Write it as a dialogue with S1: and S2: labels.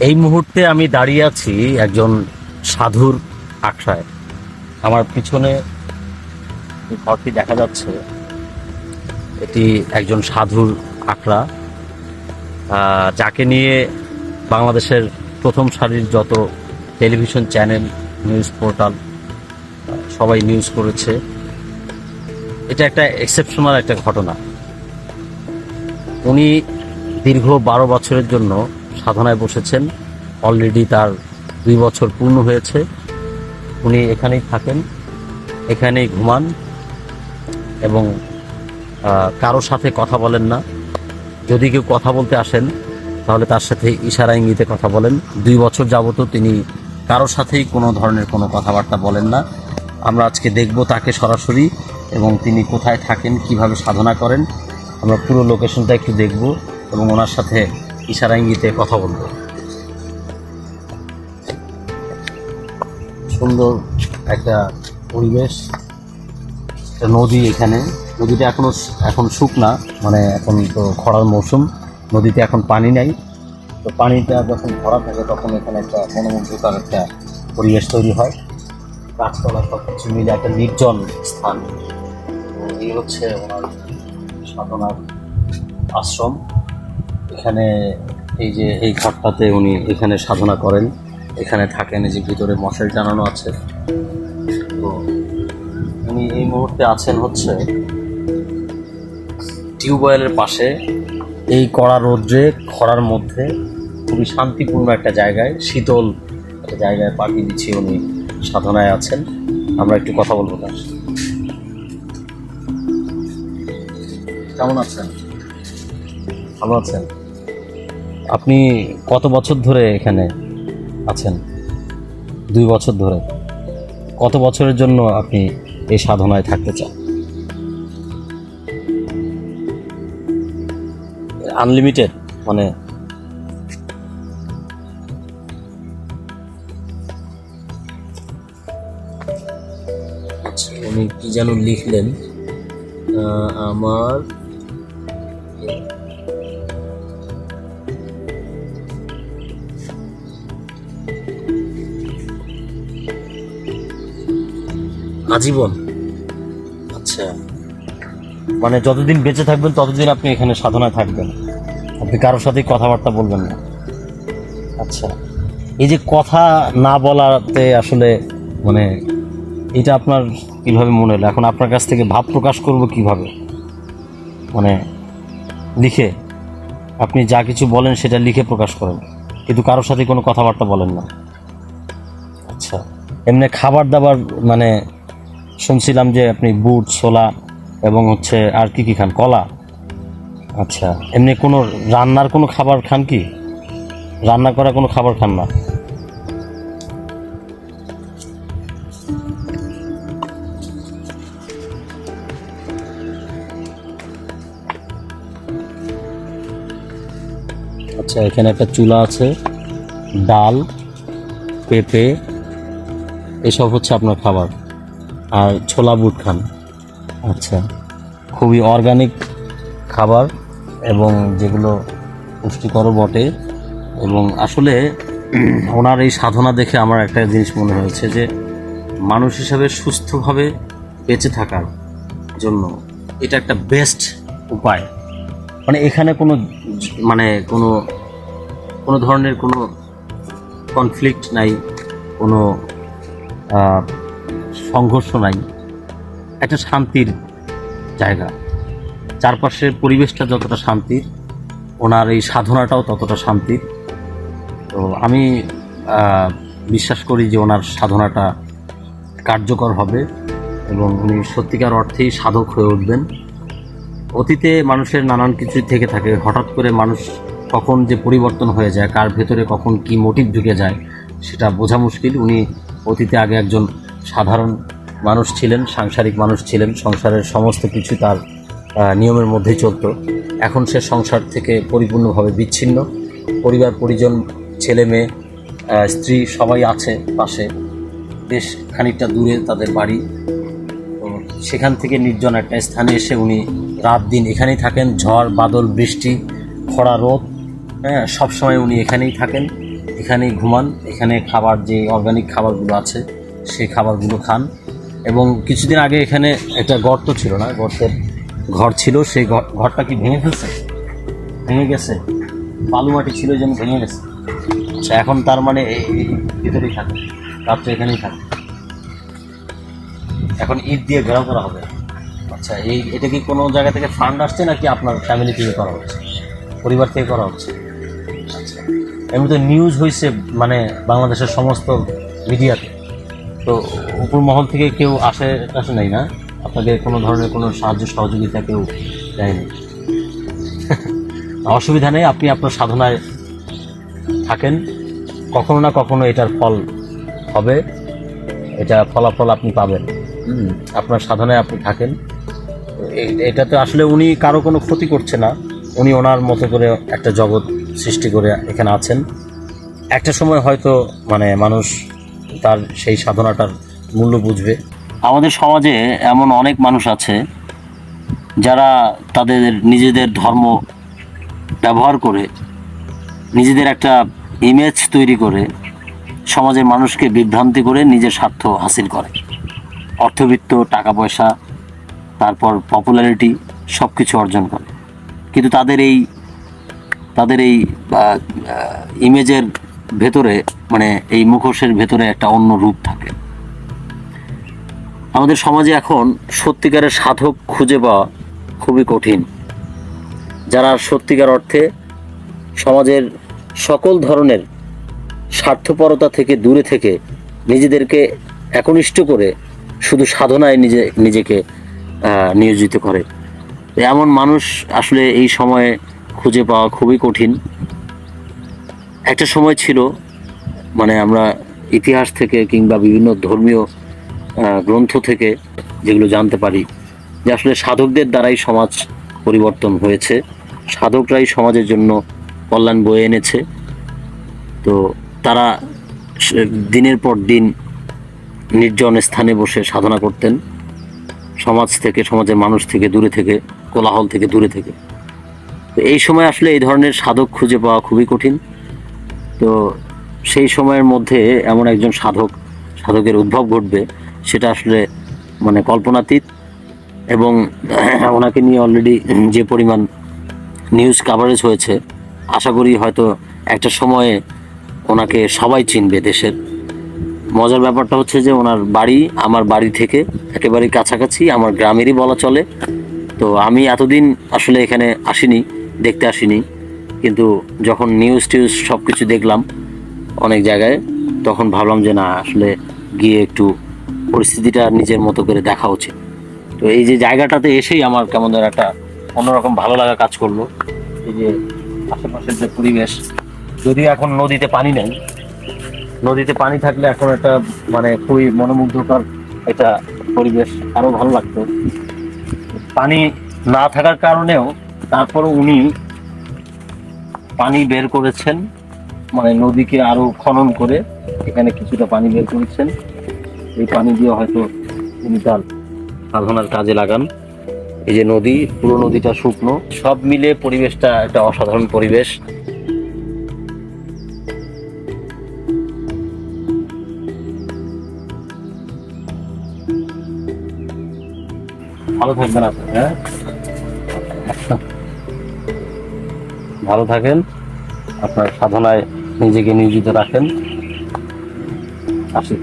S1: এই মুহূর্তে আমি দাঁড়িয়ে আছি একজন সাধুর আখড়ায়। আমার পিছনে ঘরটি দেখা যাচ্ছে। এটি একজন সাধুর আখড়া। যাকে নিয়ে বাংলাদেশের প্রথম সারির যত টেলিভিশন চ্যানেল, নিউজ পোর্টাল, সবাই নিউজ করেছে। এটা একটা এক্সেপশনাল একটা ঘটনা। উনি দীর্ঘ বারো বছরের জন্য সাধনায় বসেছেন। অলরেডি তার দুই বছর পূর্ণ হয়েছে। উনি এখানেই থাকেন, এখানেই ঘুমান এবং কারও সাথে কথা বলেন না। যদি কেউ কথা বলতে আসেন, তাহলে তার সাথে ইশারা ইঙ্গিতে কথা বলেন। দুই বছর যাবত তিনি কারোর সাথেই কোনো ধরনের কোনো কথাবার্তা বলেন না। আমরা আজকে দেখব তাকে সরাসরি এবং তিনি কোথায় থাকেন, কীভাবে সাধনা করেন। আমরা পুরো লোকেশনটা একটু দেখব এবং ওনার সাথে ইশারা ইঙ্গিতে কথা বলব। সুন্দর একটা পরিবেশ নদী এখানে। নদীটা এখনও এখন শুকনা মানে এখন তো খরার মৌসুম। নদীতে এখন পানি নাই। তো পানিটা যখন ভরা থাকে তখন এখানে একটা মনোমুগ্ধকর একটা পরিবেশ তৈরি হয়। গাছপালা সব কিছু মিলে একটা নির্জন স্থান। তো এই হচ্ছে ওনার সাধনার আশ্রম। এখানে এই যে এই ঘরটাতে উনি এখানে সাধনা করেন, এখানে থাকেন যে ভিতরে মশারি টানানো আছে। তো উনি এই মুহূর্তে আছেন হচ্ছে টিউবওয়েলের পাশে। এই কড়া রৌদ্রে, খরার মধ্যে খুবই শান্তিপূর্ণ একটা জায়গায়, শীতল একটা জায়গায় পাখি বিছিয়ে উনি সাধনায় আছেন। আমরা একটু কথা বলব তার। কেমন আছেন? ভালো আছেন? আপনি কত বছর ধরে এখানে আছেন? দুই বছর ধরে। কত বছরের জন্য আপনি এই সাধনায় থাকতে চান? আনলিমিটেড মানে আচ্ছা উনি কি যেন লিখলেন আমার আজীবন। আচ্ছা। মানে যতদিন বেঁচে থাকবেন ততদিন আপনি এখানে সাধনায় থাকবেন। আপনি কারোর সাথেই কথাবার্তা বলবেন না। আচ্ছা। এই যে কথা না বলাতে আসলে মানে এটা আপনার কীভাবে মনে হলো? এখন আপনার কাছ থেকে ভাব প্রকাশ করব কীভাবে? মানে লিখে আপনি যা কিছু বলেন সেটা লিখে প্রকাশ করেন। কিন্তু কারোর সাথে কোনো কথাবার্তা বলেন না। আচ্ছা। এমনি খাবার দাবার মানে শুনছিলাম যে আপনি বুট, ছোলা এবং হচ্ছে আর কি কি খান? কলা। আচ্ছা এমনি কোনো রান্নার কোনো খাবার খান কি? রান্না করা কোনো খাবার খান না? আচ্ছা এখানে একটা চুলা আছে, ডাল, পেঁপে, এসব হচ্ছে আপনার খাবার। আর ছোলা বুট খান। আচ্ছা। খুবই অর্গানিক খাবার এবং যেগুলো পুষ্টিকর বটে এবং আসলে ওনার এই সাধনা দেখে আমার একটা জিনিস মনে হয়েছে যে, মানুষ হিসাবে সুস্থভাবে বেঁচে থাকার জন্য এটা একটা বেস্ট উপায়। মানে এখানে কোনো মানে কোনো কোনো ধরনের কোনো কনফ্লিক্ট নাই, কোনো সংঘর্ষ নাই, একটা শান্তির জায়গা। চারপাশের পরিবেশটা যতটা শান্তির, ওনার এই সাধনাটাও ততটা শান্তির। তো আমি বিশ্বাস করি যে ওনার সাধনাটা কার্যকর হবে এবং উনি সত্যিকার অর্থেই সাধক হয়ে উঠবেন। অতীতে মানুষের নানান কিছু থেকে থাকে, হঠাৎ করে মানুষ কখন যে পরিবর্তন হয়ে যায়, কার ভেতরে কখন কি মোটিভ ঢুকে যায়, সেটা বোঝা মুশকিল। উনি অতীতে আগে একজন সাধারণ মানুষ ছিলেন, সাংসারিক মানুষ ছিলেন, সংসারের সমস্ত কিছু তার নিয়মের মধ্যেই চলতো। এখন সে সংসার থেকে পরিপূর্ণভাবে বিচ্ছিন্ন। পরিবার, পরিজন, ছেলে, মেয়ে স্ত্রী সবাই আছে পাশে। বেশ খানিকটা দূরে তাদের বাড়ি। তো সেখান থেকে নির্জন একটা স্থানে এসে উনি রাত দিন এখানেই থাকেন। ঝড়, বাদল, বৃষ্টি, খরা, রোদ হ্যাঁ সবসময় উনি এখানেই থাকেন। এখানেই ঘুমান। এখানে খাবার যে অর্গানিক খাবারগুলো আছে সেই খাবারগুলো খান। এবং কিছুদিন আগে এখানে একটা গর্ত ছিল না, গর্তের ঘর ছিল, সেই ঘরটা কি ভেঙে ফেলছে? ভেঙে গেছে। বালু মাটি ছিল যেন ভেঙে গেছে। আচ্ছা এখন তার মানে এই ভিতরেই থাকে, রাত্রে এখানেই থাকে। এখন ঈদ দিয়ে ঘেরাও করা হবে। আচ্ছা এই এটা কি কোনো জায়গা থেকে ফান্ড আসছে নাকি আপনার ফ্যামিলি থেকে করা হচ্ছে? পরিবার থেকে করা হচ্ছে? আচ্ছা এমনিতে নিউজ হয়েছে মানে বাংলাদেশের সমস্ত মিডিয়াতে তো উপর মহল থেকে কেউ আসে আসে নাই না? আপনাকে কোনো ধরনের কোনো সাহায্য সহযোগিতা কেউ দেয়নি? অসুবিধা নেই, আপনি আপনার সাধনায় থাকেন। কখনো না কখনো এটার ফল হবে, এটা ফলাফল আপনি পাবেন। আপনার সাধনায় আপনি থাকেন। এটা তো আসলে উনি কারও কোনো ক্ষতি করছে না। উনি ওনার মতো করে একটা জগৎ সৃষ্টি করে এখানে আছেন। একটা সময় হয়তো মানে মানুষ তার সেই সাধনাটার মূল্য বুঝবে। আমাদের সমাজে এমন অনেক মানুষ আছে, যারা তাদের নিজেদের ধর্ম ব্যবহার করে, নিজেদের একটা ইমেজ তৈরি করে, সমাজের মানুষকে বিভ্রান্তি করে নিজের স্বার্থ হাসিল করে। অর্থবিত্ত টাকা পয়সা তারপর পপুলারিটি সব কিছু অর্জন করে। কিন্তু তাদের এই তাদের এই ইমেজের ভেতরে মানে এই মুখোশের ভেতরে একটা অন্য রূপ থাকে। আমাদের সমাজে এখন সত্যিকারের সাধক খুঁজে পাওয়া খুবই কঠিন। যারা সত্যিকার অর্থে সমাজের সকল ধরনের স্বার্থপরতা থেকে দূরে থেকে নিজেদেরকে একনিষ্ঠ করে শুধু সাধনায় নিজে, নিজেকে নিয়োজিত করে। এমন মানুষ আসলে এই সময়ে খুঁজে পাওয়া খুবই কঠিন। একটা সময় ছিল মানে আমরা ইতিহাস থেকে কিংবা বিভিন্ন ধর্মীয় গ্রন্থ থেকে যেগুলো জানতে পারি, যে আসলে সাধকদের দ্বারাই সমাজ পরিবর্তন হয়েছে। সাধকরাই সমাজের জন্য কল্যাণ বয়ে এনেছে। তো তারা দিনের পর দিন নির্জন স্থানে বসে সাধনা করতেন। সমাজ থেকে, সমাজের মানুষ থেকে, দূরে থেকে, কোলাহল থেকে দূরে থেকে। তো এই সময় আসলে এই ধরনের সাধক খুঁজে পাওয়া খুবই কঠিন। তো সেই সময়ের মধ্যে এমন একজন সাধক, সাধকের উদ্ভব ঘটবে, সেটা আসলে মানে কল্পনাতীত এবং ওনাকে নিয়ে অলরেডি যে পরিমাণ নিউজ কাভারেজ হয়েছে, আশা করি হয়তো একটা সময়ে ওনাকে সবাই চিনবে দেশের। মজার ব্যাপারটা হচ্ছে যে ওনার বাড়ি আমার বাড়ি থেকে একেবারে কাছাকাছি, আমার গ্রামেরই বলা চলে। তো আমি এতদিন আসলে এখানে আসিনি, দেখতে আসিনি। কিন্তু যখন নিউজ টিউজ সব কিছু দেখলাম অনেক জায়গায়, তখন ভাবলাম যে না, আসলে গিয়ে একটু পরিস্থিতিটা নিজের মতো করে দেখা উচিত। তো এই যে জায়গাটাতে এসেই আমার কেমন যেন একটা অন্যরকম ভালো লাগা কাজ করল। এই যে আশেপাশের যে পরিবেশ, যদিও এখন নদীতে পানি নেই, নদীতে পানি থাকলে এখন একটা মানে খুবই মনোমুগ্ধকর একটা পরিবেশ আরও ভালো লাগতো। পানি না থাকার কারণেও তারপরও উনি পানি বের করেছেন মানে নদীকে আরও খনন করে এখানে কিছুটা পানি বের করেছেন। এই পানি দিয়ে হয়তো তিনি তার সাধনার কাজে লাগান। এই যে নদী, পুরো নদীটা শুকনো, সব মিলে পরিবেশটা একটা অসাধারণ পরিবেশ। ভালো থাকবেন আপনি হ্যাঁ? ভালো থাকেন আপনার সাধনায় নিজেকে নিয়োজিত রাখেন। আসি